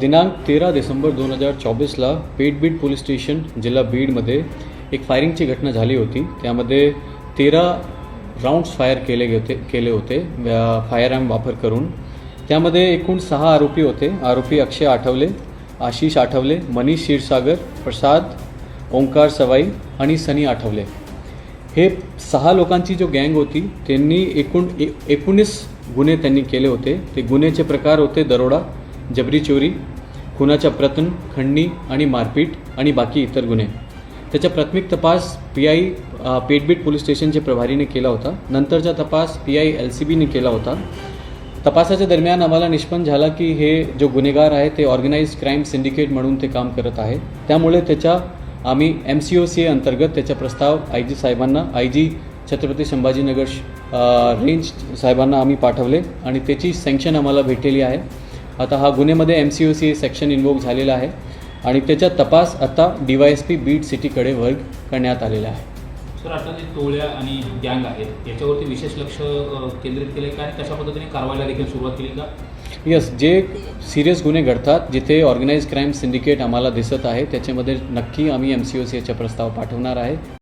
दिनांक तेरा डिसेंबर दोन हजार चोवीसला पेटबीट पोलीस स्टेशन जिल्हा बीडमध्ये एक फायरिंगची घटना झाली होती. त्यामध्ये तेरा राऊंड्स फायर केले होते केले होते फायर आर्म वापर करून. त्यामध्ये एकूण सहा आरोपी होते. आरोपी अक्षय आठवले आशिष आठवले मनीष क्षीरसागर प्रसाद ओंकार सवाई आणि सनी आठवले. हे सहा लोकांची जो गँग होती त्यांनी एकूण ए एकोणीस गुन्हे त्यांनी केले होते. ते गुन्ह्याचे प्रकार होते दरोडा जबरी चोरी खुनाच्या प्रतन खंडणी आणि मारपीट आणि बाकी इतर गुन्हे. त्याचा प्राथमिक तपास पी आय पेटबीट पोलीस स्टेशनचे प्रभारीने केला होता. नंतरचा तपास पी आय एल सी बीने केला होता. तपासाच्या दरम्यान आम्हाला निष्पन्न झाला की हे जो गुन्हेगार आहे ते ऑर्गनाइज क्राईम सिंडिकेट म्हणून ते काम करत आहे. त्यामुळे त्याच्या आम्ही M C O C A अंतर्गत त्याचा प्रस्ताव आय जी साहेबांना I G Chhatrapati Sambhajinagar range साहेबांना आम्ही पाठवले आणि त्याची सँक्शन आम्हाला भेटलेली आहे. आता हा गुन्ह्यामध्ये M C O C A section invoke झालेला आहे आणि त्याचा तपास आता D Y S P Beed सिटीकडे वर्ग करण्यात आलेला आहे. सर आता जे टोळ्या आणि गँग आहेत याच्यावरती विशेष लक्ष केंद्रित केले का आणि कशा पद्धतीने कारवाईला देखील सुरुवात केली का? यस जे सिरियस गुन्हे घडतात जिथे ऑर्गनाइज क्राईम सिंडिकेट आम्हाला दिसत आहे त्याच्यामध्ये नक्की आम्ही एम सी ओ सी याचा प्रस्ताव पाठवणार आहे.